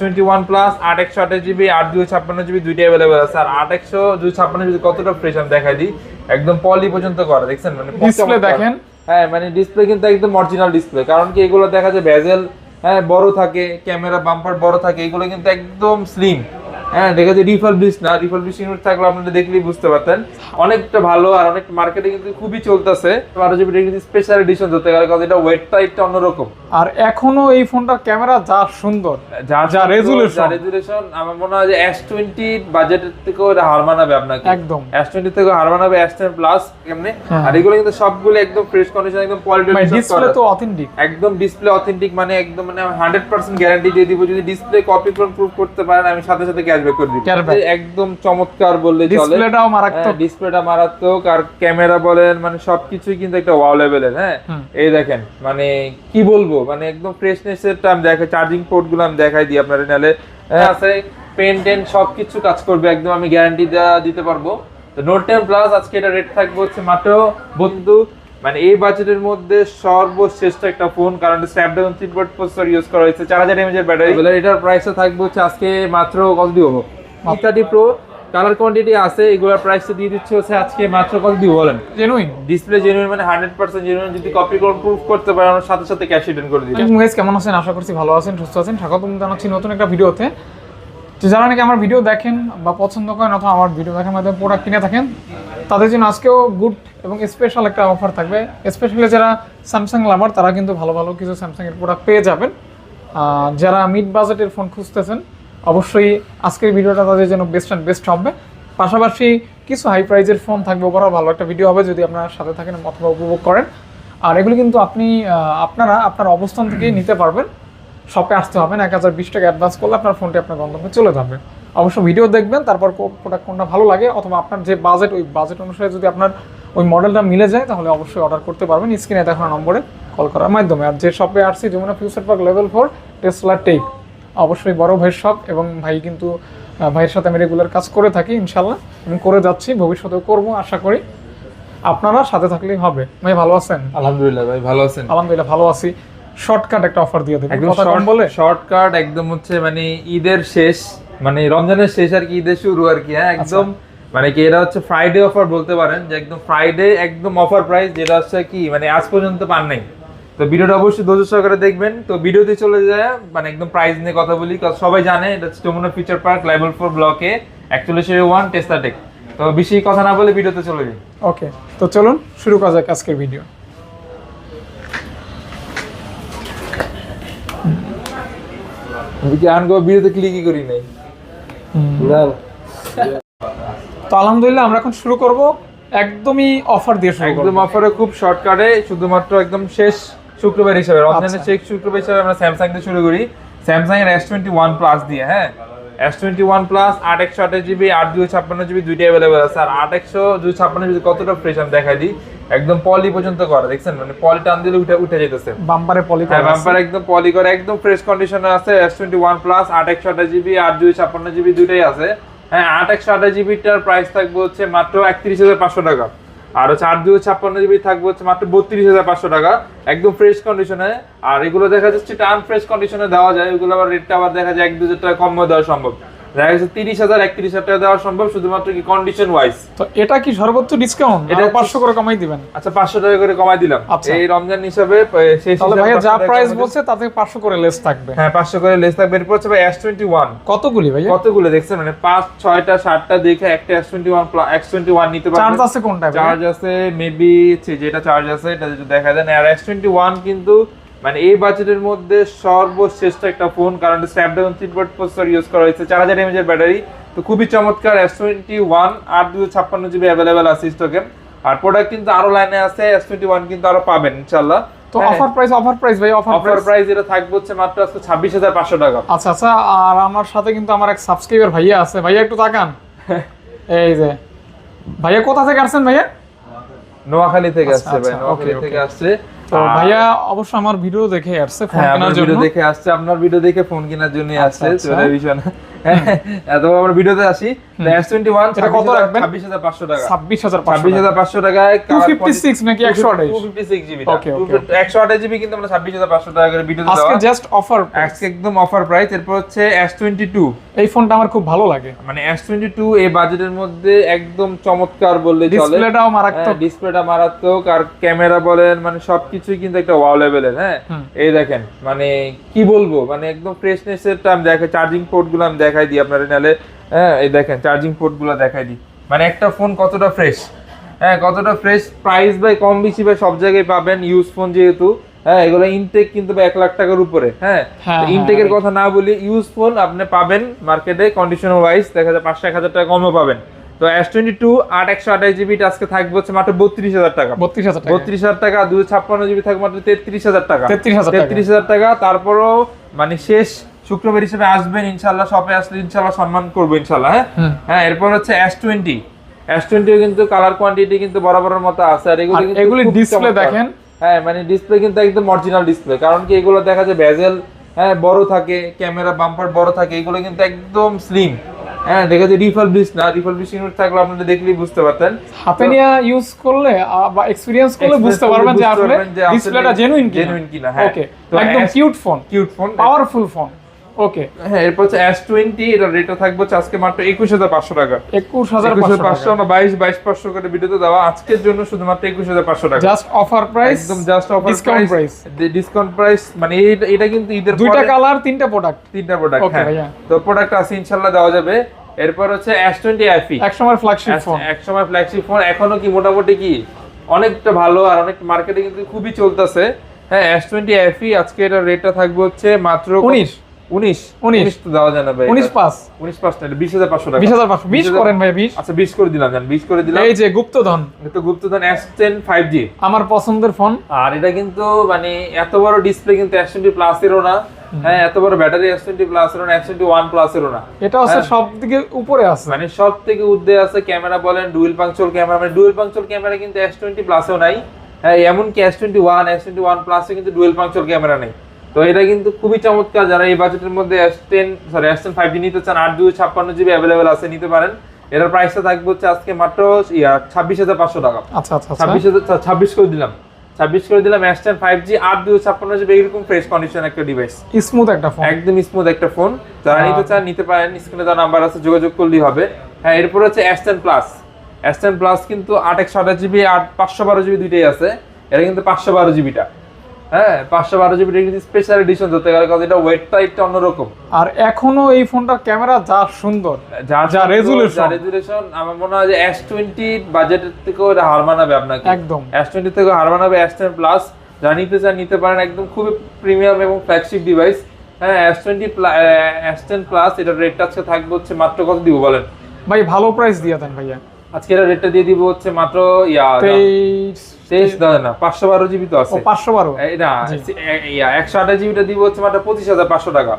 Twenty one plus আট একশো আঠাশ জিবি আট দুই ছাপ্পান্ন জিবি দুইটাই অ্যাভেলেবেল আছে। আর আট একশো দুই ছাপ্পান্ন জিবি কতটা ফ্রেশ আমি দেখাই দিই একদম পলি পর্যন্ত করা দেখছেন? মানে দেখেন। হ্যাঁ মানে ডিসপ্লে কিন্তু একদম অরিজিনাল ডিসপ্লে কারণ কি এগুলো দেখা যায় ভেজেল হ্যাঁ বড় থাকে ক্যামেরা বাম্পার বড় থাকে এগুলো কিন্তু একদম স্লিম হ্যাঁ দেখা যায় রিফারবিশ না রিফারবিশ ইউনিট থাকলে আপনারা দেখলেই বুঝতে পারতেন। অনেকটা ভালো আর অনেক মার্কেটে কিন্তু খুবই চলতেছে। বারো জিবি স্পেশাল এডিশন ধরতে গেলে কারণ এটা ওয়েটটা একটু অন্যরকম। আর এখনও এই ফোনটার ক্যামেরা যা সুন্দর যা যা রেজুলেশন আমার মনে হয় যে এস টোয়েন্টি বাজেটের থেকেও এটা হার মানাবে আপনাকে। একদম। এস টোয়েন্টি থেকে হার মানাবে এস টেন প্লাস কেমনে হ্যাঁ। আর এগুলো কিন্তু সবগুলো একদম ফ্রেশ কন্ডিশন একদম কোয়ালিটি ডিসপ্লে তো অথেন্টিক একদম ডিসপ্লে অথেন্টিক মানে একদম মানে হান্ড্রেড পার্সেন্ট গ্যারান্টি দিয়ে দিব যদি ডিসপ্লে কপি প্রুভ করতে পারেন আমি সাথে সাথে ক্যাশব্যাক করে দিব। একদম চমৎকার বললে চলে। ডিসপ্লেটাও মারাত্মক। ডিসপ্লেটা মারাত্মক। আর ক্যামেরা বলেন মানে সবকিছুই কিন্তু একটা ওয়াও লেভেলের হ্যাঁ? এই দেখেন মানে কি বলব মানে একদম ফ্রেশনেস এর আমি দেখাই চার্জিং পোর্টগুলো আমি দেখাই দিই আপনার নালে। আছে পেন টেন সবকিছু কাজ করবে একদম আমি গ্যারান্টি দিতে পারব। তো নোট টেন প্লাস আজকে এটা রেট থাকবে হচ্ছে মাত্র বন্ধু মানে এই বাজেটের মধ্যে সর্বশ্রেষ্ঠ একটা ফোন কারণ স্ন্যাপড্রাগন থ্রি পোর্ট প্রসেসর ইউজ করা হয়েছে চার হাজার এমএজ এর ব্যাটারি এটার প্রাইসটা থাকবে হচ্ছে আজকে মাত্র কত দিব থার্টি প্রো কালার কোয়ান্টিটি আছে এগুলোর প্রাইসটা দিয়ে দিচ্ছে হচ্ছে আজকে মাত্র কত দিব বলেন? জেনুইন ডিসপ্লে জেনুইন মানে হান্ড্রেড পার্সেন্ট জেনুইন যদি কপি করে প্রুফ করতে পারে আমরা সাথে সাথে ক্যাশ রিটার্ন করে দিই গাইস কেমন আছেন? আশা করছি ভালো আছেন সুস্থ আছেন। স্বাগতম জানাচ্ছি নতুন একটা ভিডিওতে। তো যারা নাকি আমার ভিডিও দেখেন বা পছন্দ করেন অথবা আমার ভিডিও দেখার মাধ্যমে প্রোডাক্ট কিনে থাকেন তাদের জন্য আজকেও গুড এবং স্পেশাল একটা অফার থাকবে। স্পেশালি যারা স্যামসাং লাভার তারা কিন্তু ভালো ভালো কিছু স্যামসাং এর প্রোডাক্ট পেয়ে যাবেন। যারা মিড বাজেটের ফোন খুঁজতেছেন, অবশ্যই আজকের ভিডিওটা তাদের জন্য বেস্ট অ্যান্ড বেস্ট হবে। পাশাপাশি কিছু হাই প্রাইজের ফোন থাকবে ওভারঅল ভালো একটা ভিডিও হবে যদি আপনারা সাথে থাকেন অথবা উপভোগ করেন। আর এগুলো কিন্তু আপনি আপনারা আপনার অবস্থান থেকেই নিতে পারবেন। শপে আসতে হবে না, এক হাজার বিশ টাকা অ্যাডভান্স করলে আপনার ফোনটি আপনার গন্তব্যে চলে যাবে। অবশ্য ভিডিও দেখবেন, তারপর প্রোডাক্ট কোনটা ভালো লাগে, অথবা আপনার যে বাজেট ওই বাজেট অনুসারে যদি আপনার ওই মডেলটা মিলে যায় তাহলে অবশ্যই অর্ডার করতে পারবেন। স্ক্রিনে দেখানো নম্বরে কল করার মাধ্যমে। আর যে শপে আসছি Jamuna future park level four Tesla tech অবশ্যই বড় ভাইয়ের শপ এবং ভাই কিন্তু ভাইয়ের সাথে আমি রেগুলার কাজ করে থাকি ইনশাল্লাহ আমি করে যাচ্ছি ভবিষ্যতেও করব আশা করি। আপনারা সাথে থাকলেই হবে। ভাই ভালো আছেন? আলহামদুলিল্লাহ ভাই ভালো আছেন। আলহামদুলিল্লাহ ভালো আছি। শর্টকাট একটা অফার দিয়ে দেবেন। একদম কম শর্ট বলে? শর্টকাট একদম হচ্ছে মানে ঈদের শেষ মানে রমজানের শেষ আর কি ঈদের শুরু আর কি হ্যাঁ? একদম মানে কি এটা হচ্ছে ফ্রাইডে অফার বলতে পারেন যে একদম ফ্রাইডে একদম অফার প্রাইস যেটা হচ্ছে কি মানে আজ পর্যন্ত পান নাই। তো ভিডিওটা অবশ্যই ধৈর্য সহকারে দেখবেন। তো ভিডিওতে চলে যায় মানে একদম প্রাইস নিয়ে কথা বলি সবাই জানে এটা হচ্ছে Jamuna future park level four ব্লকে একচল্লিশ ওয়ান টেস্টা টেক তো বেশি কথা না বলে ভিডিওতে চলে যাই। ওকে তো চলুন শুরু করা যাক আজকের ভিডিও আমি কি আনগো ভিডিওতে ক্লিকই করি নাই? তো আলহামদুলিল্লাহ আমরা এখন শুরু করব একদমই অফার দিয়ে শুরু করব। একদম অফারে খুব শর্টকাটে শুধুমাত্র একদম শেষ শুক্রবার হিসাবে রমজানের আচ্ছা। শেষ শুক্রবার হিসাবে আমরা স্যামসাং দিয়ে শুরু করি। স্যামসাং এর এস টোয়েন্টি ওয়ান প্লাস দিয়ে হ্যাঁ? এস টোয়েন্টি ওয়ান প্লাস আট একশো আঠাশ জিবি আট দুই ছাপ্পান্ন জিবি দুইটাই অ্যাভেলেবেল আছে। আর আট একশো দুই ছাপ্পান্ন জিবি কতটা ফ্রেশ আমি দেখাই দিই। একদম পলি পর্যন্ত করা দেখছেন? মানে পলি টান দিলে উঠে উঠে যেতেছে বাম্পারে পলি হ্যাঁ বাম্পার একদম পলি করে একদম ফ্রেশ কন্ডিশনে আছে। এস টোয়েন্টি ওয়ান প্লাস আট একশো আঠাশ জিবি আট দুই ছাপ্পান্ন জিবি দুইটাই আছে। হ্যাঁ আট একশো আঠাশ জিবিটার প্রাইস থাকবে হচ্ছে মাত্র একত্রিশ হাজার পাঁচশো টাকা। আর হচ্ছে আট দুশো ছাপ্পান্ন জিবি থাকবে হচ্ছে মাত্র বত্রিশ হাজার পাঁচশো টাকা। একদম ফ্রেশ কন্ডিশনে আর এগুলো দেখা যাচ্ছে টান ফ্রেশ কন্ডিশনে দেওয়া যায় এগুলো আবার রেটটা আবার দেখা যায় এক দু হাজার টাকা কম দেওয়া সম্ভব। দেখা যাচ্ছে তিরিশ হাজার একত্রিশ হাজার টাকা দেওয়া সম্ভব শুধুমাত্র কি কন্ডিশন ওয়াইজ তো এটা কি সর্বোচ্চ ডিসকাউন্ট এটা এটা 500 করে কমাই দিবেন। আচ্ছা পাঁচশো টাকা করে কমাই দিলাম। আচ্ছা। এই রমজান হিসাবে তাহলে ভাইয়া যা প্রাইস বলছে তাতে 500 করে লেস থাকবে। হ্যাঁ পাঁচশো করে লেস থাকবে। এরপর হচ্ছে এস টোয়েন্টি ওয়ান কতগুলি ভাইয়া? কতগুলো দেখছেন? মানে পাঁচ ছয়টা সাতটা দেখে একটা S twenty one twenty one নিতে চার্জ আছে কোনটা চার্জ আছে মেবি যেটা চার্জ আছে এটা যদি দেখা যায়। না আর এস টোয়েন্টি ওয়ান কিন্তু মানে এই বাজেটের মধ্যে সর্বশ্রেষ্ঠ একটা ফোন কারণ স্ন্যাপড্রাগন থ্রি পোর্ট প্রসেসর ইউজ করা হয়েছে। চার হাজার এমএজ এর ব্যাটারি তো খুবই চমৎকার এস টোয়েন্টি ওয়ান আট দুশো ছাপ্পান্ন জিবি অ্যাভেলেবেল আছে স্টকে আর প্রোডাক্ট কিন্তু আরও লাইনে আছে এস টোয়েন্টি ওয়ান কিন্তু আরও পাবেন ইনশাল্লাহ তো অফার প্রাইস অফার প্রাইস ভাই অফার অফার প্রাইস এটা থাকবে হচ্ছে মাত্র আজকে ছাব্বিশ হাজার পাঁচশো টাকা। আচ্ছা আচ্ছা আর আমার সাথে কিন্তু আমার এক সাবস্ক্রাইবার ভাইয়া আছে। ভাইয়া একটু তাকান। এই যে। ভাইয়া কোথা থেকে আসছেন ভাইয়া? নোয়াখালী থেকে আচ্ছা, আসছে ভাই আচ্ছা, নোয়াখালী থেকে আসছে। তো ভাইয়া অবশ্য আমার ভিডিও দেখে আসছে ফোন হ্যাঁ কেনার জন্য। ভিডিও দেখে আসছে আপনার ভিডিও দেখে ফোন কেনার জন্য আসছে চলে তো বিষয় না এত আমরা ভিডিওতে আসি। এস টোয়েন্টি ওয়ান এটা কত রাখবেন? ছাব্বিশ হাজার পাঁচশো টাকা। ছাব্বিশ হাজার ছাব্বিশ হাজার পাঁচশো টাকায় 256 নাকি 128? টু ফিফটি সিক্স জিবি একশো আঠাশ জিবি কিন্তু আমরা ছাব্বিশ হাজার পাঁচশো টাকা করে ভিডিওতে আজকে জাস্ট অফার আজকে একদম অফার প্রাইস এরপর হচ্ছে এস টোয়েন্টি টু এই ফোনটা আমার খুব ভালো লাগে। মানে এস টোয়েন্টি টু এই বাজেটের মধ্যে একদম চমৎকার বললে চলে। ডিসপ্লেটাও মারাত্মক। ডিসপ্লেটা মারাত্মক। আর ক্যামেরা বলেন মানে সবকিছুই কিন্তু একটা ওয়াও লেভেলের হ্যাঁ? এই দেখেন মানে কি বলব? মানে একদম ফ্রেশনেস এর আমি দেখাই চার্জিং পোর্টগুলো আমি দেখাই দিই আপনার নালে হ্যাঁ এই দেখেন চার্জিং পোর্টগুলো দেখাই দিই। মানে একটা ফোন কতটা ফ্রেশ হ্যাঁ কতটা ফ্রেশ প্রাইস ভাই কম বেশি ভাই সব জায়গায় পাবেন ইউজ ফোন যেহেতু। হ্যাঁ এগুলো ইনটেক কিন্তু এক লাখ টাকার উপরে হ্যাঁ। হ্যাঁ, ইনটেকের কথা না বলি ইউজ ফোন আপনি পাবেন মার্কেটে কন্ডিশন ওয়াইজ দেখা যায় পাঁচশো এক হাজার টাকা কমও পাবেন। তো এস টোয়েন্টি টু আট একশো আঠাশ জিবি আজকে থাকবে হচ্ছে মাত্র বত্রিশ হাজার টাকা। বত্রিশ হাজার টাকা। বত্রিশ হাজার টাকা দুশো ছাপ্পান্ন জিবি থাকবে মাত্র তেত্রিশ হাজার টাকা। 33,000 টাকা। তেত্রিশ হাজার টাকা তারপরও মানে শেষ শুক্রবার হিসেবে আসবেন ইনশাল্লাহ শপে আসলে ইনশাল্লাহ সম্মান করব ইনশাল্লাহ হ্যাঁ? হ্যাঁ এরপর হচ্ছে এস টোয়েন্টি এস টোয়েন্টিও কিন্তু কালার কোয়ান্টিটি কিন্তু বরাবরের মতো আছে আর এগুলো এগুলি চমৎকার। দেখেন। হ্যাঁ মানে ডিসপ্লে কিন্তু একদম অরিজিনাল ডিসপ্লে কারণ কি এগুলো দেখা যায় ভেজেল হ্যাঁ বড় থাকে ক্যামেরা বাম্পার বড় থাকে এগুলো কিন্তু একদম স্লিম হ্যাঁ দেখা যায় রিফাল ব্লিস না রিফাল ব্লিস ইউনিট থাকলে আপনারা দেখলেই বুঝতে পারতেন। হাতে নিয়ে ইউজ করলে বা এক্সপিরিয়েন্স করলে বুঝতে পারবেন যে আসলে ডিসপ্লেটা জেনুইন কিনা। genuine কিনা, হ্যাঁ। ওকে একদম cute phone cute phone powerful phone okay হ্যাঁ এরপর হচ্ছে এস টোয়েন্টি এটার রেটটা থাকবে হচ্ছে আজকে মাত্র একুশ হাজার পাঁচশো টাকা। একুশ হাজার পাঁচশো পাঁচশো আমরা বাইশ বাইশ পাঁচশো করে ভিডিওতে দেওয়া। আজকের জন্য শুধুমাত্র একুশ হাজার পাঁচশো টাকা। জাস্ট অফার প্রাইস একদম just offer discount price discount price মানে এটা এটা কিন্তু ঈদের দুইটা কালার তিনটা প্রোডাক্ট তিনটা প্রোডাক্ট হ্যাঁ। তো প্রোডাক্ট আছে ইনশাল্লাহ দেওয়া যাবে। এরপর হচ্ছে এস টোয়েন্টি আইফি ফ্ল্যাগশিপ ফোন ফ্ল্যাগশিপ ফোন এখনও কি মোটামুটি কি? অনেকটা ভালো আর অনেক মার্কেটে কিন্তু খুবই চলতেছে। হ্যাঁ এস টোয়েন্টি এফি আজকে এটার রেটটা থাকবে হচ্ছে মাত্র উনিশ। উনিশ। উনিশ। তো দেওয়া যায় না ভাই। উনিশ পাস। উনিশ পার্সেন্ট বিশ হাজার পাঁচশো টাকা। বিশ হাজার পাঁচশো। বিশ করেন ভাই বিশ। আচ্ছা বিশ করে দিলাম জান বিশ করে দিলাম। এই যে গুপ্তধন। তো গুপ্তধন এস টেন ফাইভ জি আমার পছন্দের ফোন। আর এটা কিন্তু মানে এত বড় ডিসপ্লে কিন্তু এস টোয়েন্টি প্লাস এরও না। হ্যাঁ এত বড় ব্যাটারি এস টোয়েন্টি প্লাস এরও না এস টোয়েন্টি ওয়ান প্লাস এরও না। এটা হচ্ছে হ্যাঁ। সব দিকে উপরে আছে। মানে সব থেকে উদ্দে আছে ক্যামেরা বলেন ডুয়েল পাংচুয়াল ক্যামেরা মানে ডুয়েল পাংচুয়াল ক্যামেরা কিন্তু এস টোয়েন্টি প্লাসেও নাই। হ্যাঁ এমনকি S twenty one S twenty one প্লাসে কিন্তু ডুয়েল পাংচুয়াল ক্যামেরা নেই। তো এটা কিন্তু খুবই চমৎকার যারা এই বাজেটের মধ্যে S ten sorry S ten five G নিতে চান আট দুই ছাপ্পান্ন জিবি অ্যাভেলেবেল আছে নিতে পারেন। এটার প্রাইসটা থাকবে হচ্ছে আজকে মাত্র ইয়া ছাব্বিশ হাজার পাঁচশো টাকা। আচ্ছা আচ্ছা আচ্ছা। ছাব্বিশ হাজার ছাব্বিশ করে দিলাম। ছাব্বিশ করে দিলাম এস টেন ফাইভ জি আট দুই ছাপ্পান্ন জিবি এরকম ফ্রেশ কন্ডিশন একটা ডিভাইস স্মুথ একটা ফোন একদম স্মুথ একটা ফোন যারা নিতে চান নিতে পারেন স্ক্রিনে দেওয়া নাম্বার আছে যোগাযোগ করলেই হবে। হ্যাঁ এরপর হচ্ছে S ten plus S ten plus কিন্তু আট একশো আঠাশ জিবি আট পাঁচশো বারো জিবি দুইটাই আছে। এটা কিন্তু পাঁচশো বারো জিবিটা হ্যাঁ পাঁচশো বারো জিবি স্পেশাল এডিশন ধরতে গেলে কারণ এটা ওয়েটটা একটু অন্যরকম। আর এখনও এই ফোনটার ক্যামেরা যা সুন্দর যা। যা রেজুলেশন আমার মনে হয় যে এস টোয়েন্টি বাজেটের থেকেও এটা হার মানাবে আপনাকে। একদম। এস টোয়েন্টি থেকে হার মানাবে এস টেন প্লাস যা নিতে চান নিতে পারেন একদম খুবই প্রিমিয়াম এবং ফ্ল্যাগশিপ ডিভাইস হ্যাঁ S twenty S ten plus এটার রেটটা আজকে থাকবে হচ্ছে মাত্র কত দিব বলেন? ভাই ভালো প্রাইস দিয়ে দেন ভাইয়া। আজকে এটার রেটটা দিয়ে দিব হচ্ছে মাত্র ইয়া তেইশ তেইশ না। পাঁচশো বারো জিবি তো আছে। পাঁচশো বারো? এই না জি। একশো আঠাশ জিবিটা দিব হচ্ছে মাত্র পঁচিশ হাজার পাঁচশো টাকা।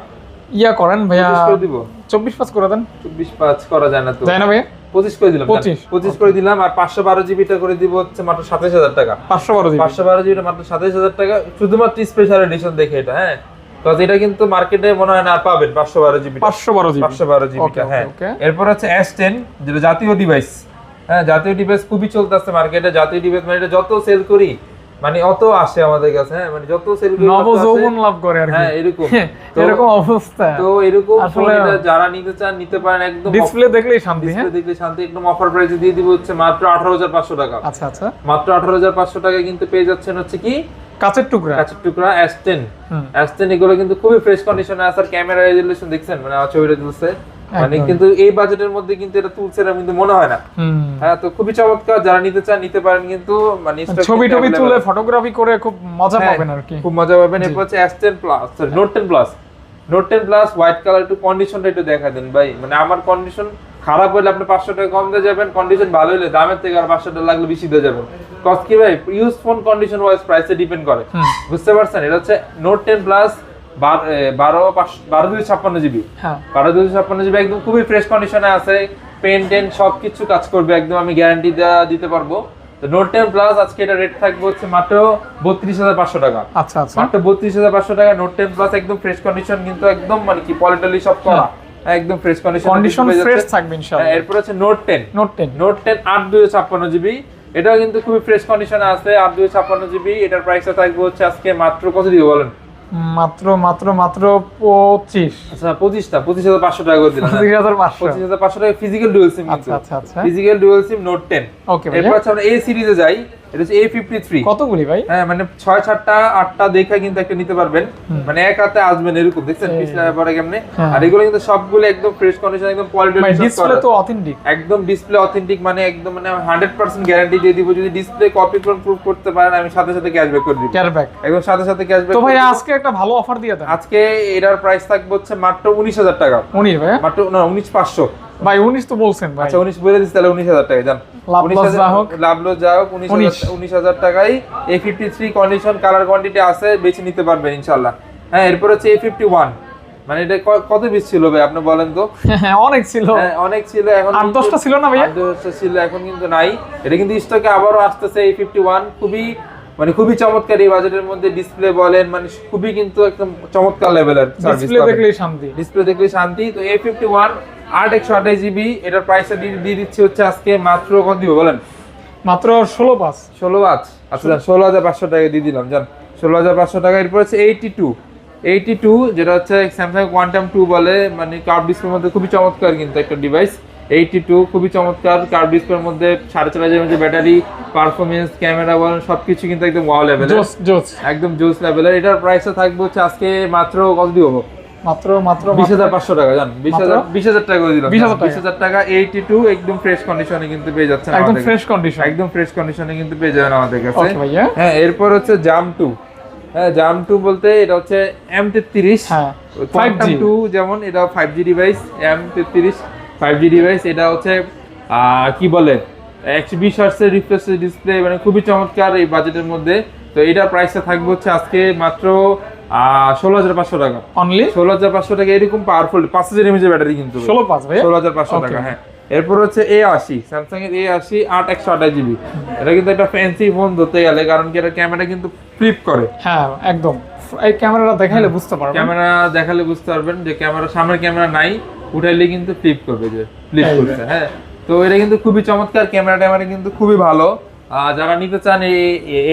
ইয়া করেন ভাইয়া দিব। চব্বিশ পাঁচ করে দেন। চব্বিশ পাঁচ করা যায় না তো। যায় না ভাইয়া? পঁচিশ করে দিলাম পঁচিশ। পঁচিশ করে দিলাম আর পাঁচশো বারো জিবিটা করে দিব হচ্ছে মাত্র সাতাশ হাজার টাকা। পাঁচশো বারো পাঁচশো বারো জিবিটা মাত্র সাতাশ হাজার টাকা শুধুমাত্র স্পেশাল এডিশন দেখে এটা হ্যাঁ? কারণ এটা কিন্তু মার্কেটে মনে হয় না আর পাবেন পাঁচশো বারো জিবি পাঁচশো বারো জিবি। পাঁচশো বারো জিবিটা হ্যাঁ। এরপর হচ্ছে এস টেন যেটা জাতীয় ডিভাইস হ্যাঁ জাতীয় ডিভাইস খুবই চলতেছে মার্কেটে জাতীয় ডিভাইস মানে যত সেল করি মানে অত আসে আমাদের কাছে হ্যাঁ মানে যত সেল করি নব তত আসে। যৌবন লাভ করে আর কি। হ্যাঁ এরকম। এরকম অবস্থা। তো এরকম আসলে- যারা নিতে চান নিতে পারেন একদম ডিসপ্লে দেখলেই শান্তি হ্যাঁ? ডিসপ্লে দেখলে শান্তি। একদম অফার প্রাইসে দিয়ে দিব হচ্ছে মাত্র আঠারো হাজার পাঁচশো টাকা। আচ্ছা আচ্ছা। মাত্র আঠারো হাজার পাঁচশো টাকা কিন্তু পেয়ে যাচ্ছেন হচ্ছে কি? কাঁচের টুকরা। কাঁচের টুকরা S ten hmm. S ten এগুলো কিন্তু খুবই ফ্রেশ কন্ডিশনে আছে। আর ক্যামেরা রেজুলেশন দেখছেন? মানে ছবিটা তুলছে। মানে কিন্তু এই বাজেটের মধ্যে কিন্তু এটা তুলছে কিন্তু মনে হয় না। হ্যাঁ তো খুবই চমৎকার যারা নিতে চান নিতে পারেন কিন্তু মানে ছবি টবি তুলে ফটোগ্রাফি করে খুব মজা হ্যাঁ, পাবেন আর কি। খুব মজা পাবেন। এরপর হচ্ছে S ten plus sorry note ten plus note ten plus white colour একটু কন্ডিশনটা একটু দেখা দেন ভাই। মানে আমার কন্ডিশন খারাপ হলে আপনি পাঁচশো টাকা কম দিয়ে যাবেন কন্ডিশন ভালো হলে দামের থেকে আর পাঁচশো টাকা লাগলে বেশি দিয়ে যাবেন। কি ভাই ইউজ ফোন কন্ডিশন ওয়াইজ প্রাইসে ডিপেন্ড করে বুঝতে পারছেন? এটা হচ্ছে নোট টেন প্লাস বারো বারো দুই ছাপ্পান্ন জিবি। হ্যাঁ। বারো দুই ছাপ্পান্ন জিবি একদম খুবই ফ্রেশ কন্ডিশনে আছে। পেন টেন সবকিছু কাজ করবে একদম আমি গ্যারান্টি দিতে পারব। তো নোট টেন প্লাস আজকে এটা রেট থাকবে হচ্ছে মাত্র বত্রিশ হাজার পাঁচশো টাকা। আচ্ছা আচ্ছা। মাত্র বত্রিশ হাজার পাঁচশো টাকা নোট টেন প্লাস একদম ফ্রেশ কন্ডিশন কিন্তু একদম মানে কি পলিটালি সব করা। একদম ফ্রেশ কন্ডিশন কন্ডিশন ফ্রেশ থাকবে ইনশাআল্লাহ এরপর হচ্ছে নোট নোট নোট টেন আট দুই ছাপ্পান্ন জিবি। এটাও কিন্তু খুবই ফ্রেশ কন্ডিশনে আছে আট দুই ছাপ্পান্ন জিবি। এটার প্রাইসটা থাকবে হচ্ছে আজকে মাত্র কত দিব বলেন? মাত্র মাত্র মাত্র পঁচিশ। আচ্ছা পঁচিশটা। পঁচিশ হাজার পাঁচশো টাকা করে দিলাম পঁচিশ হাজার পাঁচশো। পঁচিশ হাজার পাঁচশো টাকা ফিজিক্যাল ডুয়েল সিম আচ্ছা আচ্ছা physical dual SIM note ten okay এরপর আমরা এ সিরিজে যাই। এটা হচ্ছে এ ফিফটি থ্রি কতগুলি ভাই? হ্যাঁ মানে ছয় সাতটা আটটা দেখে কিন্তু একটা নিতে পারবেন। মানে এক হাতে আসবেন এরকম দেখছেন এই। পরে কেমনে। আর এগুলো কিন্তু সবগুলো একদম ফ্রেশ কন্ডিশন একদম কোয়ালিটি ডিসপ্লে তো অথেন্টিক একদম ডিসপ্লে অথেন্টিক মানে একদম মানে হান্ড্রেড পার্সেন্ট গ্যারান্টি দিয়ে দিব। যদি ডিসপ্লে কপি করে প্রুফ করতে পারেন আমি সাথে সাথে ক্যাশব্যাক করে দিব। একদম সাথে সাথে ক্যাশব্যাক তো ভাই আজকে একটা ভালো অফার দিয়ে দেন। আজকে এটার প্রাইস থাকবে হচ্ছে মাত্র উনিশ হাজার টাকা। উনিশ ভাইয়া? মাত্র না উনিশ পাঁচশো। ভাই উনিশ তো বলছেন ভাই। আচ্ছা উনিশ বলে দিচ্ছি তাহলে উনিশ হাজার টাকা জান। লাভ লস যা হোক। লাভ লস যা হোক উনিশ উনিশ। হাজার- উনিশ। হাজার টাকায় A fifty three condition colour quantity আছে বেছে নিতে পারবেন ইনশাল্লাহ হ্যাঁ এরপর হচ্ছে এ ফিফটি ওয়ান মানে এটা কত পিস ছিল ভাই আপনি বলেন তো? হ্যাঁ অনেক ছিল। হ্যাঁ অনেক ছিল এখন আট কিন্তু- দশটা ছিল না আট দশটা ছিল এখন কিন্তু নাই। এটা কিন্তু স্টকে আবারও আসতেছে এই ফিফটি ওয়ান খুবই মানে খুবই চমৎকার এই বাজেটের মধ্যে ডিসপ্লে বলেন মানে খুবই কিন্তু একদম চমৎকার লেভেলের ডিসপ্লে দেখলেই শান্তি। ডিসপ্লে দেখলে শান্তি। তো এ ফিফটি ওয়ান আট একশো আঠাশ জিবি এটার প্রাইসটা দিয়ে দিচ্ছে হচ্ছে আজকে মাত্র কত দিব বলেন? মাত্র ষোলো পাঁচ। ষোলো পাঁচ। আচ্ছা ষোলো হাজার পাঁচশো টাকা দিয়ে দিলাম জান ষোলো হাজার পাঁচশো টাকা এরপর হচ্ছে এইটি টু এইটি টু যেটা হচ্ছে স্যামসাং কোয়ান্টাম টু বলে মানে কার্ভ ডিসপ্লের মধ্যে খুবই চমৎকার কিন্তু একটা ডিভাইস এইটি টু খুবই চমৎকার কার্ভ ডিসপ্লের মধ্যে সাড়ে চার হাজার মধ্যে ব্যাটারি পারফরমেন্স ক্যামেরা বলেন সবকিছু কিন্তু একদম ওয়াও লেভেলের একদম জুস লেভেলের এটার প্রাইসটা থাকবে হচ্ছে আজকে মাত্র কত দিব মাত্র মাত্র বিশ হাজার পাঁচশো টাকা জান। বিশ হাজার বিশ হাজার টাকা করে দিলাম বিশ হাজার টাকা। এইটি টু একদম ফ্রেশ কন্ডিশনে কিন্তু পেয়ে যাচ্ছেন একদম ফ্রেশ কন্ডিশন একদম ফ্রেশ কন্ডিশনে কিন্তু পেয়ে যাবেন আমাদের কাছে। হ্যাঁ এরপর হচ্ছে জাম টু হ্যাঁ জাম টু বলতে এটা হচ্ছে এম তেত্রিশ। হ্যাঁ ফাইভ 5G টু যেমন এটা ফাইভ জি ডিভাইস এম তেত্রিশ। ফাইভ জি ডিভাইস এটা হচ্ছে কি বলে একশো বিশ হার্সের রিফ্রেশ ডিসপ্লে মানে খুবই চমৎকার এই বাজেটের মধ্যে। তো এটার প্রাইসটা থাকবে হচ্ছে আজকে মাত্র ষোলো হাজার পাঁচশো টাকা। অনলি ষোলো হাজার পাঁচশো টাকা এরকম পাওয়ারফুল পাঁচ হাজার এমএজের ব্যাটারি কিন্তু। ষোলো পাঁচ ষোলো হাজার পাঁচশো টাকা হ্যাঁ। এরপর হচ্ছে এ আশি স্যামসাং এর এ আশি আট একশো আঠাশ জিবি এটা কিন্তু একটা ফ্যান্সি ফোন ধরতে গেলে কারণ কি এটা ক্যামেরা কিন্তু ফ্লিপ করে। হ্যাঁ একদম। এই ক্যামেরাটা দেখালে বুঝতে পারবেন। ক্যামেরা দেখালে বুঝতে পারবেন যে ক্যামেরা সামনের ক্যামেরা নাই। উঠাইলে কিন্তু ফ্লিপ করবে যে ফ্লিপ এই করছে হ্যাঁ। তো এটা কিন্তু খুবই চমৎকার ক্যামেরা ট্যামেরা কিন্তু খুবই ভালো। যারা নিতে চান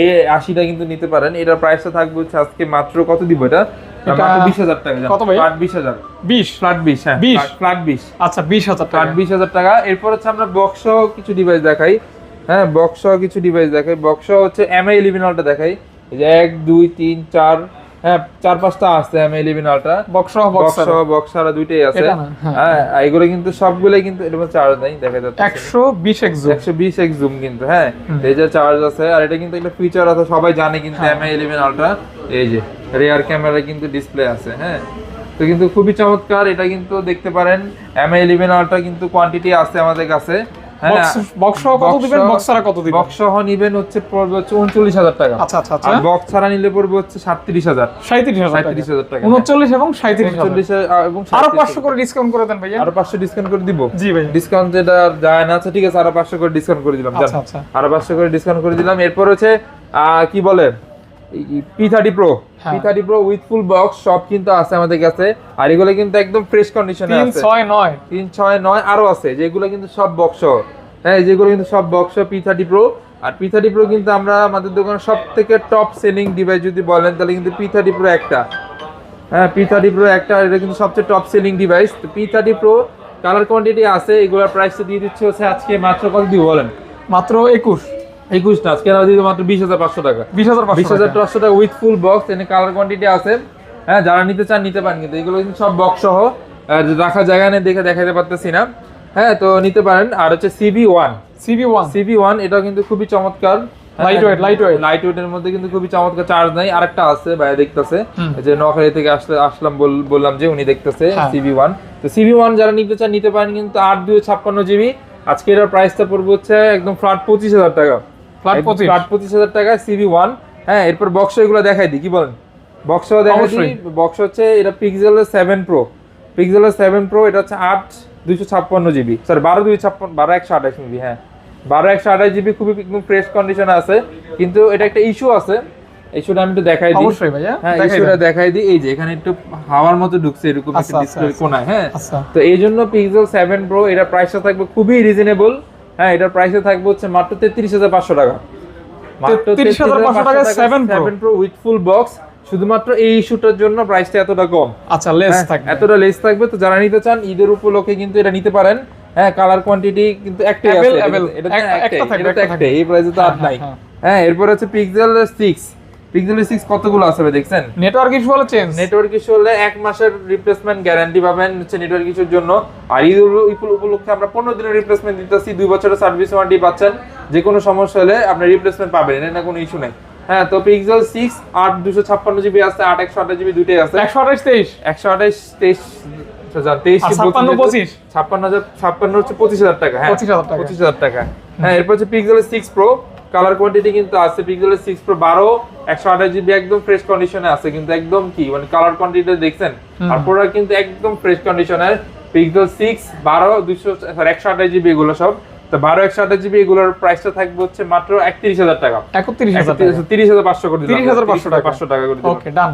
এই আশিটা কিন্তু নিতে পারেন। এটার প্রাইসটা থাকবে হচ্ছে আজকে মাত্র কত দিব এটা? এটা মাত্র বিশ হাজার টাকা কত ভাই? ফ্ল্যাট বিশ হাজার। বিশ? ফ্ল্যাট বিশ হ্যাঁ। 20? ফ্ল্যাট বিশ। আচ্ছা বিশ হাজার বিশ হাজার টাকা। এরপর হচ্ছে আমরা বক্স কিছু ডিভাইস দেখাই। হ্যাঁ বক্স কিছু ডিভাইস দেখাই। বক্স হচ্ছে এম আই ইলেভেন আলটা দেখাই। এক দুই তিন চার হ্যাঁ চার পাঁচটা আছে M I eleven box box দুইটাই আছে। হ্যাঁ। হ্যাঁ এগুলো কিন্তু সবগুলোই কিন্তু এর মধ্যে চার্জ নাই দেখা যাচ্ছে। একশো বিশ এক্সো একশো বিশ এক্স জুম কিন্তু হ্যাঁ। এই যে চার্জ আছে আর এটা কিন্তু একটা ফিচার আছে সবাই জানে কিন্তু হ্যাঁ। এম আই ইলেভেন আলট্রা এই যে রেয়ার ক্যামেরা কিন্তু ডিসপ্লে আছে হ্যাঁ। তো কিন্তু খুবই চমৎকার এটা কিন্তু দেখতে পারেন এম আই ইলেভেন আলট্রা কিন্তু কোয়ান্টিটি আছে আমাদের কাছে। হ্যাঁ। বক্স কত দিবেন? বক্স ছাড়া কত দিবেন? বক্স সহ নিবেন হচ্ছে পড়বে টাকা। আচ্ছা আচ্ছা আচ্ছা। আর বক্স ছাড়া নিলে পড়বে হচ্ছে টাকা। উনচল্লিশ এবং সাঁত্রিশ হাজার। উনচল্লিশ এবং আরও 37 পাঁচশো করে ডিসকাউন্ট করে দেন ভাইয়া। আরও পাঁচশো ডিসকাউন্ট করে দিব? জি ভাই ডিসকাউন্ট যেটা যায় না। আচ্ছা ঠিক আছে আরও পাঁচশো করে ডিসকাউন্ট করে দিলাম। আচ্ছা আচ্ছা। আরও পাঁচশো করে ডিসকাউন্ট করে দিলাম। এরপর হচ্ছে আহ, কি বলে? পি থার্টি প্রো হ্যাঁ। P thirty pro with full box সব কিন্তু আছে আমাদের কাছে। আর এগুলো কিন্তু একদম ফ্রেশ কন্ডিশনে তিন আছে ছয় নয়। তিন ছয় নয় আরও আছে যেগুলো কিন্তু সব বক্স হ্যাঁ যেগুলো কিন্তু সব বক্স পি থার্টি প্রো আর পি থার্টি প্রো কিন্তু আমরা আমাদের দোকানে সব থেকে টপ সেলিং ডিভাইস যদি বলেন তাহলে কিন্তু পি থার্টি প্রো একটা। হ্যাঁ পি থার্টি প্রো একটা এটা কিন্তু সবচেয়ে টপ সেলিং ডিভাইস তো P thirty pro colour quantity আছে এগুলোর প্রাইসটা দিয়ে দিচ্ছে হচ্ছে আজকে মাত্র কত দিব বলেন? মাত্র একুশ। একুশ না আজকে দিব মাত্র বিশ হাজার পাঁচশো টাকা। বিশ হাজার বিশ হাজার পাঁচশো টাকা উইথ ফুল বক্স এনে কালার কোয়ান্টিটি আছে। হ্যাঁ যারা নিতে চান নিতে পারেন কিন্তু এগুলো কিন্তু সব বক্স সহ রাখা জায়গা নেই দেখে দেখাতে পারতেছি না। হ্যাঁ তো নিতে পারেন। আর হচ্ছে CB one CB one CB one কিন্তু খুবই চমৎকার। Lightweight, lightweight. লাইট ওয়েটের মধ্যে কিন্তু খুবই চমৎকার চার্জ নাই। আরেকটা আছে বাইরে দেখতেছে। যে নখালি থেকে আসলে আসলাম বললাম যে উনি দেখতেছে। সিবি ওয়ান তো সিবি ওয়ান যারা নিতে চান নিতে পারেন কিন্তু আট দুই ছাপ্পান্ন জিবি আজকে এটার প্রাইসটা পড়বে হচ্ছে একদম ফ্ল্যাট পঁচিশ হাজার টাকা। Flat 25 ফ্ল্যাট পঁচিশ হাজার টাকা সিবি ওয়ান। হ্যাঁ এরপর বক্স এগুলো দেখাই দিই কি বলেন? বক্স দেখাই দিই বক্স হচ্ছে এটা পিক্সেলের সেভেন প্রো পিক্সেলের সেভেন প্রো এটা হচ্ছে আট দুইশো ছাপ্পান্ন জিবি সরি বারো দুই ছাপ্পান্ন বারো একশো আঠাশ জিবি হ্যাঁ। বারো একশো আঠাশ জিবি খুবই একদম ফ্রেশ কন্ডিশনে আছে কিন্তু এটা একটা ইস্যু আছে। ইস্যুটা আমি একটু দেখাই দিই। অবশ্যই ভাইয়া হ্যাঁ দেখাই ইস্যুটা দেখাই দিই। এই যে এখানে একটু হাওয়ার মতো ঢুকছে এরকম আচ্ছা, একটা আচ্ছা, ডিসপ্লে। কোনায় হ্যাঁ। আচ্ছা। তো এই জন্য পিক্সেল সেভেন প্রো এটা প্রাইসটা থাকবে খুবই রিজনেবল হ্যাঁ এটার প্রাইসে থাকবে হচ্ছে মাত্র তেত্রিশ হাজার পাঁচশো টাকা। 33,500 টাকায় 7 Pro। Seven pro with full box শুধুমাত্র এই ইস্যুটার জন্য প্রাইসটা এতটা কম। আচ্ছা লেস হ্যাঁ, থাকবে। এতটা লেস থাকবে। তো যারা নিতে চান ঈদের উপলক্ষে কিন্তু এটা নিতে পারেন। হ্যাঁ কালার কোয়ান্টিটি কিন্তু একটাই আছে। এটা- একটা থাকবে, এই প্রাইসে তো আর হ্যাঁ, নাই। হ্যাঁ, হ্যাঁ এরপর হচ্ছে পিক্সেল সিক্স পিক্সেল সিক্স কতগুলো আছে ভাই দেখছেন? নেটওয়ার্ক ইস্যু হলে চেঞ্জ নেটওয়ার্ক ইস্যু হলে এক মাসের রিপ্লেসমেন্ট গ্যারান্টি পাবেন হচ্ছে নেটওয়ার্ক ইস্যুর জন্য। আর ঈদ উপলক্ষে আমরা পনেরো দিনের রিপ্লেসমেন্ট দিতেছি দুই বছরের সার্ভিস ওয়ারেন্টি পাচ্ছেন। যে কোনো সমস্যা হলে আপনি রিপ্লেসমেন্ট পাবেন এটা না কোনো ইস্যু নেই। হ্যাঁ তো পিক্সেল সিক্স আট দুশো ছাপ্পান্ন জিবি আছে আট একশো আঠাশ জিবি দুটোই আছে। একশো আঠাশ তেইশ। একশো আঠাশ তেইশ তেইশ আর ছাপ্পান্ন, পঁচিশ? ছাপ্পান্ন হাজার ছাপ্পান্ন হচ্ছে পঁচিশ হাজার টাকা হ্যাঁ। পঁচিশ হাজার টাকা। হ্যাঁ এরপর হচ্ছে Pixel six pro colour quantity কিন্তু আছে পিক্সেল সিক্স প্রো বারো একশো আঠাশ জিবি একদম ফ্রেশ কন্ডিশনে আছে কিন্তু একদম কি মানে কালার কোয়ান্টিটি দেখছেন? আর প্রোডাক্ট কিন্তু একদম ফ্রেশ কন্ডিশনের পিক্সেল সিক্স বারো দুশো একশো আঠাশ জিবি এগুলো সব। তো বারো একশো আঠাশ জিবি এগুলোর প্রাইসটা থাকবে হচ্ছে মাত্র একত্রিশ হাজার টাকা। একত্রিশ হাজার টাকা। তিরিশ হাজার পাঁচশো করে দিলাম। 30,500 টাকা। পাঁচশো টাকা করে দিলাম। ওকে ডান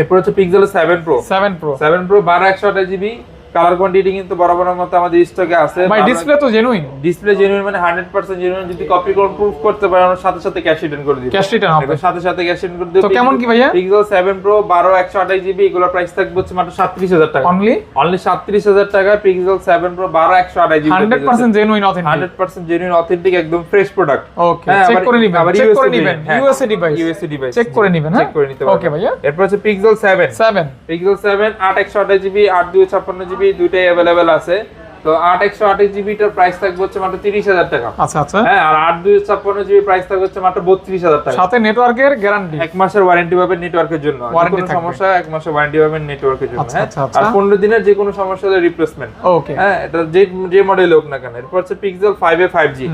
এরপর হচ্ছে Pixel seven pro seven pro seven pro বারো একশো আঠাশ জিবি কালার কোয়ান্টিটি কিন্তু বরাবরের মতো আমাদের স্টকে আছে। ভাই ডিসপ্লে তো জেনুইন ডিসপ্লে জেনুইন মানে হান্ড্রেড পার্সেন্ট জেনুইন যদি কপি করে প্রুফ করতে পারে আমরা সাথে সাথে ক্যাশ রিটার্ন করে দিই ক্যাশ রিটার্ন হবে সাথে সাথে ক্যাশ রিটার্ন করে দিই তো কেমন কি ভাইয়া? পিক্সেল সেভেন প্রো বারো একশো আঠাশ জিবি এগুলোর প্রাইস থাকবে হচ্ছে মাত্র সাতত্রিশ হাজার টাকা। অনলি অনলি সাতত্রিশ হাজার টাকা পিক্সেল সেভেন প্রো বারো একশো আঠাশ GB hundred percent genuine authentic hundred percent genuine authentic একদম ফ্রেশ প্রোডাক্ট ওকে চেক করে নিবেন চেক করে নিবেন USA device USA device check করে নিবেন হ্যাঁ? চেক করে নিতে পারবেন। ওকে ভাইয়া। এরপর হচ্ছে Pixel seven seven Pixel seven আট একশো আঠাশ জিবি আট দুই ছাপ্পান্ন জিবি দুইটাই অ্যাভেলেবেল আছে। তো আট একশো আঠাশ জিবিটার প্রাইস থাকবে হচ্ছে মাত্র তিরিশ হাজার টাকা। আচ্ছা আচ্ছা। হ্যাঁ আর আট দুই ছাপ্পান্ন জিবি প্রাইস থাকবে হচ্ছে মাত্র বত্রিশ হাজার টাকা। সাথে নেটওয়ার্কের গ্যারান্টি এক মাসের ওয়ারেন্টি পাবেন নেটওয়ার্কের জন্য। থাকবে। সমস্যা এক মাসের ওয়ারেন্টি পাবেন নেটওয়ার্কের জন্য আচ্ছা, হ্যাঁ। আচ্ছা, আচ্ছা। আর পনেরো দিনের যে কোনো সমস্যা হলে রিপ্লেসমেন্ট ওকে হ্যাঁ এটা যে যে মডেল হোক না কেন। এরপর হচ্ছে Pixel five A five G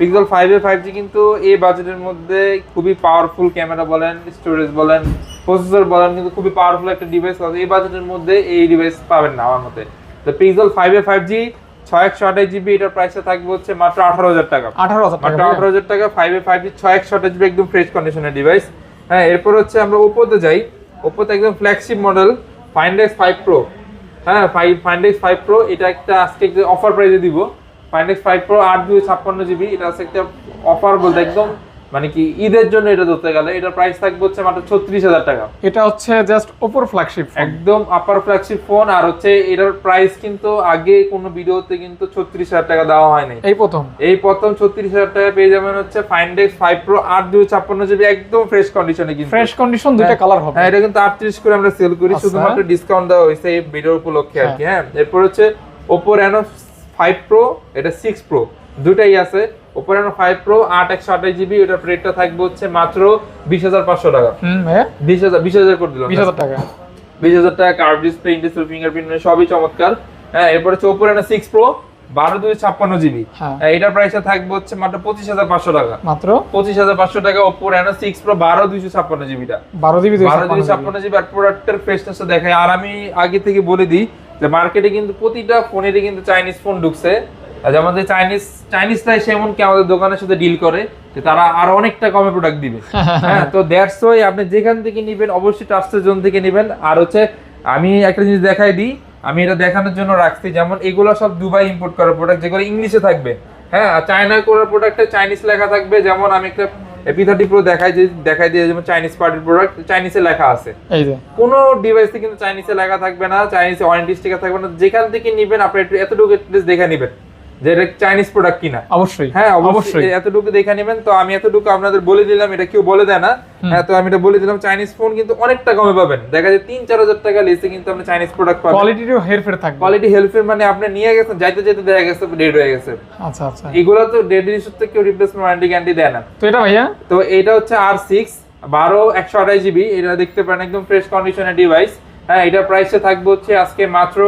Pixel five A five G কিন্তু এই বাজেটের মধ্যে খুবই পাওয়ারফুল ক্যামেরা বলেন স্টোরেজ বলেন প্রসেসর বলেন কিন্তু খুবই পাওয়ারফুল একটা ডিভাইস আছে। এই বাজেটের মধ্যে এই ডিভাইস পাবেন না আমার মতে। তো Pixel five A five G ছয় একশো আঠাশ জিবি এটার প্রাইসে থাকবে হচ্ছে মাত্র আঠারো হাজার টাকা। আঠারো হাজার টাকা মাত্র আঠারো হাজার টাকা ফাইভ এ ফাইভ জি ছয় একশো আঠাশ জিবি একদম ফ্রেশ কন্ডিশনের ডিভাইস হ্যাঁ এরপর হচ্ছে আমরা ওপোতে যাই। ওপোতে একদম flagship model Find X five pro হ্যাঁ five Find X five pro এটা একটা আজকে অফার প্রাইসে দিব। ফাইন্ডেক্স ফাইভ প্রো আট দুই ছাপ্পান্ন জিবি এটা আছে একটা অফার বলতে একদম মানে কি ঈদের জন্য এটা ধরতে গেলে এটার প্রাইস থাকবে হচ্ছে মাত্র ছত্রিশ হাজার টাকা। এটা হচ্ছে জাস্ট ওপর ফ্ল্যাগশিপ একদম আপার ফ্ল্যাগশিপ ফোন আর হচ্ছে এটার প্রাইস কিন্তু আগে কোনো ভিডিওতে কিন্তু ছত্রিশ হাজার টাকা দেওয়া হয়নি। এই প্রথম। এই প্রথম ছত্রিশ হাজার টাকা পেয়ে যাবেন হচ্ছে ফাইন্ডেক্স ফাইভ প্রো আট দুই ছাপ্পান্ন জিবি একদম ফ্রেশ কন্ডিশনে কিন্তু। ফ্রেশ কন্ডিশন দুইটা কালার হবে। হ্যাঁ এটা কিন্তু আটত্রিশ করে আমরা সেল করি আচ্ছা। শুধুমাত্র ডিসকাউন্ট দেওয়া হয়েছে এই ভিডিওর উপলক্ষে আর কি হ্যাঁ। এরপর হচ্ছে ওপো রেনো ফাইভ প্রো এটা সিক্স প্রো দুটাই আছে। ওপো রেনো ফাইভ প্রো আট একশো আঠাশ জিবি ওটার রেটটা থাকবে হচ্ছে মাত্র বিশ হাজার পাঁচশো টাকা। হুম ভাইয়া? বিশ হাজার বিশ হাজার করে দিলাম। বিশ হাজার টাকা। বিশ হাজার টাকা কার্ভ ডিসপ্লে ইন্ডিসপ্লে ফিঙ্গারপ্রিন্ট সবই চমৎকার। হ্যাঁ এরপর হচ্ছে ওপো রেনো সিক্স প্রো বারো দুই ছাপ্পান্ন জিবি হ্যাঁ। এটার প্রাইসটা থাকবে হচ্ছে মাত্র পঁচিশ হাজার পাঁচশো টাকা। মাত্র? পঁচিশ হাজার পাঁচশো টাকা ওপো রেনো সিক্স প্রো বারো দুইশো ছাপ্পান্ন জিবিটা বারো জিবি বারো জিবি ছাপ্পান্ন জিবি আর প্রোডাক্টের ফ্রেশনেস দেখায় আর আমি আগে থেকে বলে দিই যে মার্কেটে কিন্তু প্রতিটা ফোনেরই কিন্তু চাইনিজ ফোন ঢুকছে। আর যেমন চাইনিজ চাইনিজরা এসে এমন কি আমাদের দোকানের সাথে ডিল করে যে তারা আরও অনেকটা কমে প্রোডাক্ট দিবে। হ্যাঁ তো দ্যাটস ওয়াই আপনি যেখান থেকে নেবেন অবশ্যই ট্রাস্টের জোন থেকে নেবেন। আর হচ্ছে আমি একটা জিনিস দেখাই দিই আমি এটা দেখানোর জন্য রাখছি যেমন এগুলো সব দুবাই ইম্পোর্ট করা প্রোডাক্ট যেগুলো ইংলিশে থাকবে। হ্যাঁ চায়না করার প্রোডাক্টে চাইনিজ লেখা থাকবে যেমন আমি একটা এপি থার্টি প্রো দেখাই যে দেখাই দিয়ে যেমন চাইনিজ পার্টির প্রোডাক্ট চাইনিজে লেখা আছে। কোনো ডিভাইসে কিন্তু চাইনিজে লেখা থাকবে না চাইনিজে ওয়ারেন্টি স্টিকার থাকবে না যেখান থেকে নিবেন আপনি একটু এতটুকু দেখে নেবেন। যে এটা চাইনিজ প্রোডাক্ট কিনা। অবশ্যই হ্যাঁ অবশ্যই। এতটুকু দেখে নেবেন তো আমি এতটুকু আপনাদের বলে দিলাম এটা কেউ বলে দেয় না। হ্যাঁ তো আমি এটা বলে দিলাম চাইনিজ ফোন কিন্তু অনেকটা কমে পাবেন। দেখা যায় তিন চার হাজার টাকা লেসে কিন্তু আপনি চাইনিজ প্রোডাক্ট পাবেন। কোয়ালিটিরও হেরফের থাকবে। কোয়ালিটি মানে আপনি নিয়ে গেছেন যাইতে যেতে দেখা গেছে ডেড হয়ে গেছে। আচ্ছা আচ্ছা। এগুলো তো ডেড কেউ রিপ্লেসমেন্ট ওয়ারেন্টি গ্যারান্টি দেয় না। তো এটা ভাইয়া? তো এটা হচ্ছে আর সিক্স বারো একশো আঠাশ জিবি এটা দেখতে পারেন একদম ফ্রেশ কন্ডিশনের ডিভাইস হ্যাঁ এটার প্রাইসে থাকবে হচ্ছে আজকে মাত্র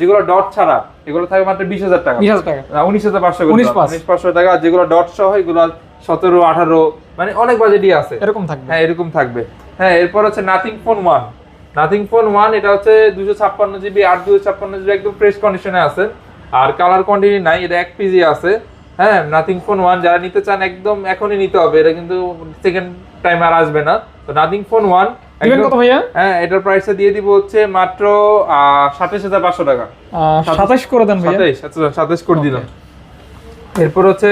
যেগুলো ডট ছাড়া এগুলো থাকবে মাত্র বিশ হাজার টাকা। বিশ হাজার টাকা। উনিশ হাজার পাঁচশো 19,500 উনিশ পাঁচশো টাকা যেগুলো ডট সহ এগুলো সতেরো আঠারো মানে অনেক বাজেটই আছে। এরকম থাকবে। হ্যাঁ এরকম থাকবে। হ্যাঁ এরপর হচ্ছে Nothing phone one Nothing phone one এটা হচ্ছে দুশো ছাপ্পান্ন জিবি আট দুশো ছাপ্পান্ন জিবি একদম ফ্রেশ কন্ডিশনে আছে। আর কালার কোয়ান্টিটি নাই এটা এক পিজি আছে। হ্যাঁ নাথিং ফোন ওয়ান যারা নিতে চান একদম এখনই নিতে হবে। এটা কিন্তু সেকেন্ড টাইম আর আসবে না। তো নাথিং ফোন ওয়ান দিবেন কত ভাইয়া? হ্যাঁ এটার প্রাইসটা দিয়ে দিব হচ্ছে মাত্র সাতাশ হাজার পাঁচশো টাকা। সাতাশ করে দেন ভাইয়া। সাতাইশ আচ্ছা সাতাইশ করে দিলাম। এরপর হচ্ছে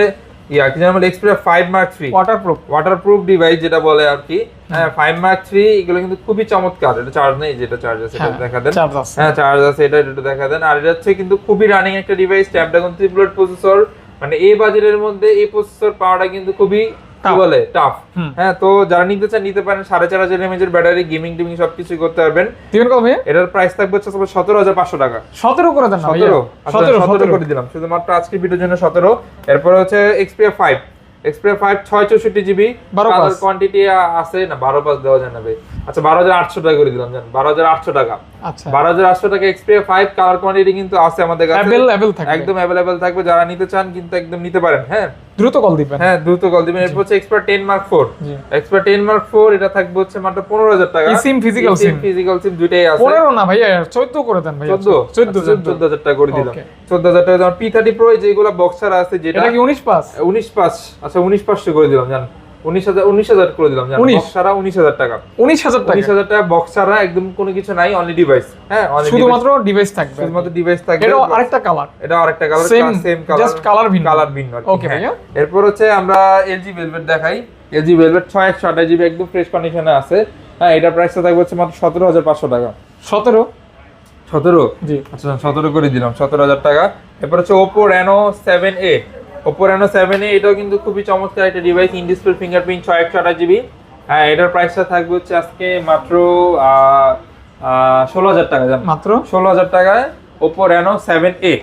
ইয়া কি জানো Xperia five mark three waterproof waterproof device যেটা বলে আর কি। হ্যাঁ ফাইভ মার্ক থ্রি এগুলো কিন্তু খুবই চমৎকার। এটা চার্জ নেই যেটা চার্জ আছে এটা দেখা দেন। হ্যাঁ চার্জ আছে এটা এটা দেখা দেন। আর এটা হচ্ছে কিন্তু খুবই রানিং একটা ডিভাইস স্ন্যাপড্রাগন ট্রিপলেট প্রসেসর মানে এই বাজেটের মধ্যে এই প্রসেসর পাওয়াটা কিন্তু খুবই কি বলে? টাফ হ্যাঁ তো যারা নিতে চান নিতে পারেন। সাড়ে চার হাজার এমএচ এর ব্যাটারি গেমিং টিমিং সবকিছু করতে পারবেন। দিবেন কত ভাইয়া? এটার প্রাইস থাকবে হচ্ছে সতেরো হাজার পাঁচশো টাকা। সতেরো করে দেন সতেরো। সতেরো সতেরো সতেরো। করে দিলাম। শুধুমাত্র আজকের ভিডিওর জন্য সতেরো। এরপরে হচ্ছে এক্সপিয়া ফাইভ এক্সপিয়া ফাইভ ছয় চৌষট্টি জিবি বারো পাঁচ। কোয়ান্টিটি আছে না? বারো পাঁচ দেওয়া যায় না ভাই। আচ্ছা বারো হাজার আটশো টাকা করে দিলাম জান। বারো হাজার আটশো টাকা। আচ্ছা। বারো হাজার আটশো টাকা এক্সপিয়া ফাইভ কালার কোয়ান্টিটি কিন্তু আছে আমাদের কাছে। একদম অ্যাভেলেবেল থাকবে। যারা নিতে চান কিন্তু একদম নিতে পারেন হ্যাঁ? দ্রুত কল দিবেন। হ্যাঁ দ্রুত কল দিবেন। এরপর হচ্ছে Xperia ten mark four Xperia ten mark four এটা থাকবে হচ্ছে মাত্র পনেরো হাজার টাকা। সিম ফিজিক্যাল সিম ফিজিক্যাল সিম দুইটাই আছে। পনেরো না ভাই চোদ্দ করে দেন ভাই চোদ্দ। চোদ্দ চোদ্দ চোদ্দ হাজার টাকা করে দিলাম। Okay. চোদ্দ হাজার টাকা। পি থার্টি প্রো যেগুলো বক্সার আছে যেটা এটা কি উনিশ পাস? উনিশ পাস। আচ্ছা উনিশ পাস করে দিলাম জান। উনিশ হাজার উনিশ হাজার করে দিলাম জান? 19 উনিশ হাজার টাকা। উনিশ হাজার টাকা? উনিশ হাজার টাকা বক্সারা একদম কোনো কিছু নাই অনলি ডিভাইস হ্যাঁ শুধুমাত্র ডিভাইস থাকবে। শুধুমাত্র ডিভাইস থাকবে। এটা আরেকটা কালার এটা আরেকটা colour same colour just colour ভিন্ন। কালার ভিন্ন। আর কি, Okay। ভাইয়া। এরপর হচ্ছে আমরা এলজি ভেলভেট দেখাই। এলজি ভেলভেট ছয় একশো আঠাশ জিবি একদম ফ্রেশ কন্ডিশনে আছে। হ্যাঁ এটা প্রাইসটা থাকবে হচ্ছে মাত্র সতেরো হাজার পাঁচশো টাকা। সতেরো? সতেরো? জি। আচ্ছা সতেরো করে দিলাম সতেরো হাজার টাকা। এরপর হচ্ছে Oppo Reno seven A Oppo Reno seven এটাও কিন্তু খুবই চমৎকার একটা ডিভাইস ইন ডিসপ্লে ফিঙ্গারপ্রিন্ট ছয় একশো আঠাশ জিবি হ্যাঁ এটার প্রাইসটা থাকবে হচ্ছে আজকে মাত্র ষোলো হাজার টাকা মাত্র? ষোলো হাজার টাকায় Oppo Reno seven A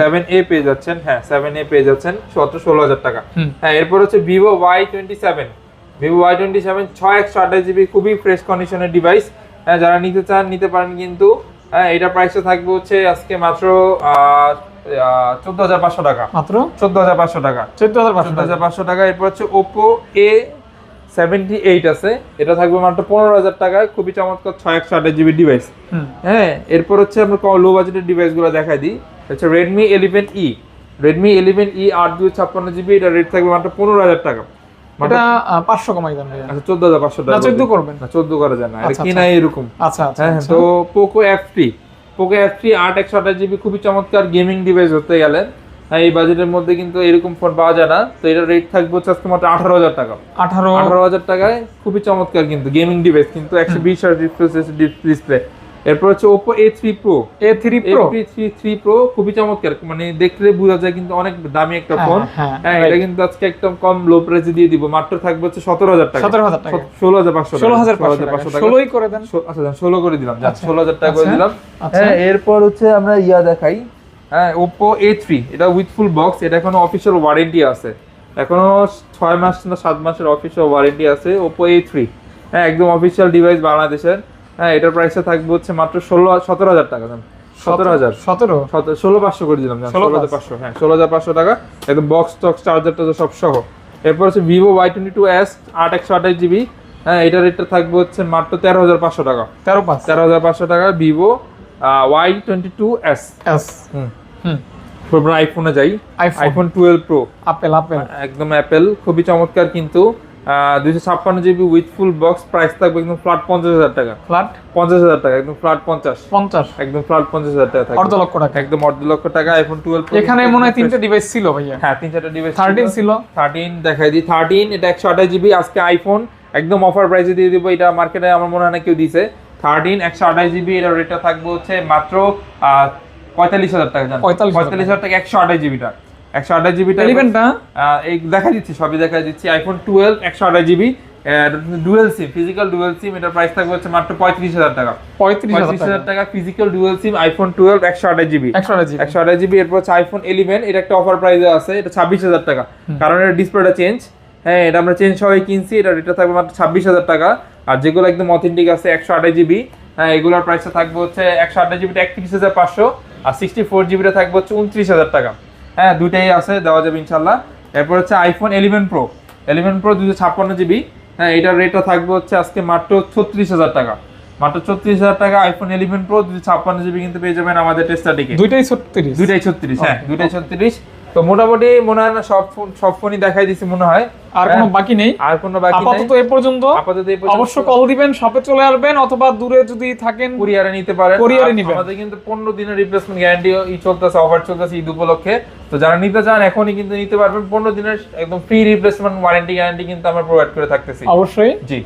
seven A পেয়ে যাচ্ছেন হ্যাঁ সেভেন এ পেয়ে যাচ্ছেন সতেরো ষোলো হাজার টাকা। হ্যাঁ এরপর হচ্ছে Vivo Y twenty seven Vivo Y twenty seven ছয় একশো আঠাশ জিবি খুবই ফ্রেশ কন্ডিশনের ডিভাইস হ্যাঁ যারা নিতে চান নিতে পারেন কিন্তু হ্যাঁ এটা প্রাইসটা থাকবে হচ্ছে আজকে মাত্র চোদ্দ হাজার পাঁচশো টাকা। মাত্র? চোদ্দ হাজার পাঁচশো টাকা। চোদ্দ হাজার পাঁচশো হাজার পাঁচশো টাকা এরপর হচ্ছে ওপো এ সেভেন্টি এইট আছে। এটা থাকবে মাত্র পনেরো হাজার টাকায় খুবই চমৎকার ছয় একশো আঠাশ জিবি ডিভাইস হ্যাঁ এরপর হচ্ছে আমরা লো বাজেটের ডিভাইসগুলো দেখাই দিই। হচ্ছে Redmi eleven E Redmi eleven E আট দুই ছাপ্পান্ন জিবি এটা রেট থাকবে মাত্র পনেরো হাজার টাকা। এটা পাঁচশো কমাই দেন আচ্ছা চোদ্দ হাজার পাঁচশো টাকা না চোদ্দ করবেন। না চোদ্দ করা যায় না আচ্ছা, কিনা এরকম। আচ্ছা আচ্ছা হ্যাঁ আচ্ছা। তো Poco F Poco F three আট একশো আঠাশ জিবি খুবই চমৎকার গেমিং ডিভাইস হতে গেলে। হ্যাঁ এই বাজেটের মধ্যে কিন্তু এরকম ফোন পাওয়া যায় না। তো এটা রেট থাকবে হচ্ছে আজকে মাত্র আঠারো হাজার টাকা। আঠারো। আঠারো হাজার টাকায় খুবই চমৎকার কিন্তু গেমিং ডিভাইস কিন্তু একশো বিশ ডিসপ্লে এরপর হচ্ছে Oppo A three pro A three pro three three pro খুবই চমৎকার। মানে দেখলে বোঝা যায় কিন্তু অনেক দামি একটা হ্যাঁ, ফোন। হ্যাঁ, হ্যাঁ এটা কিন্তু আজকে একদম কম লো প্রাইসে দিয়ে দিব। মাত্র থাকবে হচ্ছে সতেরো হাজার টাকা। সতেরো হাজার টাকা। ষোলো হাজার পাঁচশো ষোলো হাজার পাঁচশো টাকা। ষোলোই করে দেন। আচ্ছা ষোলো করে দিলাম। যাক, আচ্ছা। ষোলো হাজার টাকা করে আচ্ছা। দিলাম। আচ্ছা। হ্যাঁ এরপর হচ্ছে আমরা ইয়া দেখাই। হ্যাঁ ওপো এ থ্রি এটা উইথ ফুল বক্স এটা এখনও অফিসিয়াল ওয়ারেন্টি আছে। এখনও ছয় মাস না সাত মাসের অফিসিয়াল ওয়ারেন্টি আছে এ থ্রি হ্যাঁ একদম অফিসিয়াল ডিভাইস বাংলাদেশের। হ্যাঁ এটার প্রাইসটা থাকবে হচ্ছে মাত্র ষোলো সতেরো হাজার টাকা দাম সতেরো হাজার। সতেরো? ষোলো পাঁচশো করে দিলাম ষোলো হাজার পাঁচশো। হ্যাঁ ষোলো হাজার পাঁচশো টাকা। একদম বক্স টক্স চার্জার টার্জার সব সহ। এরপর হচ্ছে Vivo Y twenty two S আট একশো আঠাশ জিবি হ্যাঁ এটার রেটটা থাকবে হচ্ছে মাত্র তেরো হাজার পাঁচশো টাকা। তেরো পাঁচ। তেরো হাজার পাঁচশো টাকা Vivo Y twenty two S S হুম। হুম। আইফোনে যাই। IPhone twelve pro Apple Apple একদম অ্যাপেল খুবই চমৎকার কিন্তু। দুইশো ছাপ্পান্ন GB with full box price থাকবে একদম ফ্ল্যাট পঞ্চাশ হাজার টাকা। ফ্ল্যাট পঞ্চাশ হাজার টাকা একদম ফ্ল্যাট পঞ্চাশ। পঞ্চাশ? একদম ফ্ল্যাট পঞ্চাশ হাজার টাকা অর্ধ লক্ষ টাকা। একদম অর্ধ লক্ষ টাকা আইফোন টুয়েলভ এখানে মনে হয় তিনটে ডিভাইস ছিল ভাইয়া। হ্যাঁ তিন চারটা ডিভাইস থার্টিন ছিল। থার্টিন দেখাই দিই। থার্টিন এটা একশো আঠাশ জিবি আজকে আইফোন একদম অফার প্রাইসে দিয়ে দিব এটা মার্কেটে আমার মনে হয় না কেউ দিছে। থার্টিন একশো আঠাশ জিবি এটার রেটটা থাকবে হচ্ছে মাত্র পঁয়তাল্লিশ হাজার টাকা জানো? 45,000 পঁয়তাল্লিশ হাজার টাকা। একশো আঠাশ জিবিটা একশো আঠাশ জিবিটা এলিভেনটা এই দেখা দিচ্ছি সবই দেখা দিচ্ছি। IPhone GB dual SIM physical dual SIM এটার প্রাইস থাকবে হচ্ছে মাত্র টাকা। Physical dual SIM iPhone GB GB GB এরপর হচ্ছে আইফোন এটা একটা অফার প্রাইসে আছে এটা ছাব্বিশ হাজার টাকা। কারণ এটা ডিসপ্লেটা চেঞ্জ হ্যাঁ এটা আমরা চেঞ্জ সবাই কিনছি এটা এটা থাকবে মাত্র ছাব্বিশ হাজার টাকা। আর যেগুলো একদম অথেন্টিক আছে একশো আঠাশ জিবি হ্যাঁ এগুলোর প্রাইসটা থাকবে হচ্ছে একশো আঠাশ জিবিটা একত্রিশ হাজার পাঁচশো আর সিক্সটি ফোর জিবিটা থাকবে হচ্ছে উনত্রিশ হাজার টাকা। হ্যাঁ দুইটাই আছে দেওয়া যাবে ইনশাল্লাহ এরপর হচ্ছে iPhone eleven pro eleven pro দুশো ছাপ্পান্ন জিবি হ্যাঁ এটার রেটটা থাকবে হচ্ছে আজকে মাত্র ছত্রিশ হাজার টাকা। মাত্র ছত্রিশ হাজার টাকা আইফোন ইলেভেন প্রো দুশো ছাপ্পান্ন জিবি কিন্তু পেয়ে যাবেন আমাদের টেস্টাটিকে দুইটাই ছত্রিশ। দুইটাই ছত্রিশ হ্যাঁ দুইটাই ছত্রিশ। তো মোটামুটি মনে হয় না সব ফোন সব ফোনই দেখাই দিছি মনে হয়। আর কোনো হ্যাঁ, বাকি নেই। আর কোনো বাকি নাই। আপাতত এ পর্যন্ত। আপাতত পর্যন্ত। অবশ্য কল দিবেন শপে চলে আসবেন অথবা দূরে যদি থাকেন কুরিয়ারে নিতে পারেন। কুরিয়ারে নিবেন। আমাদের কিন্তু পনেরো দিনের রিপ্লেসমেন্ট গ্যারান্টি ই চলতেছে অফার চলতেছে ঈদ উপলক্ষে। তো যারা নিতে চান এখনই কিন্তু নিতে পারবেন। পনেরো দিনের একদম ফ্রি রিপ্লেসমেন্ট ওয়ারেন্টি গ্যারান্টি কিন্তু আমরা প্রোভাইড করে থাকতেছি। অবশ্যই। জি।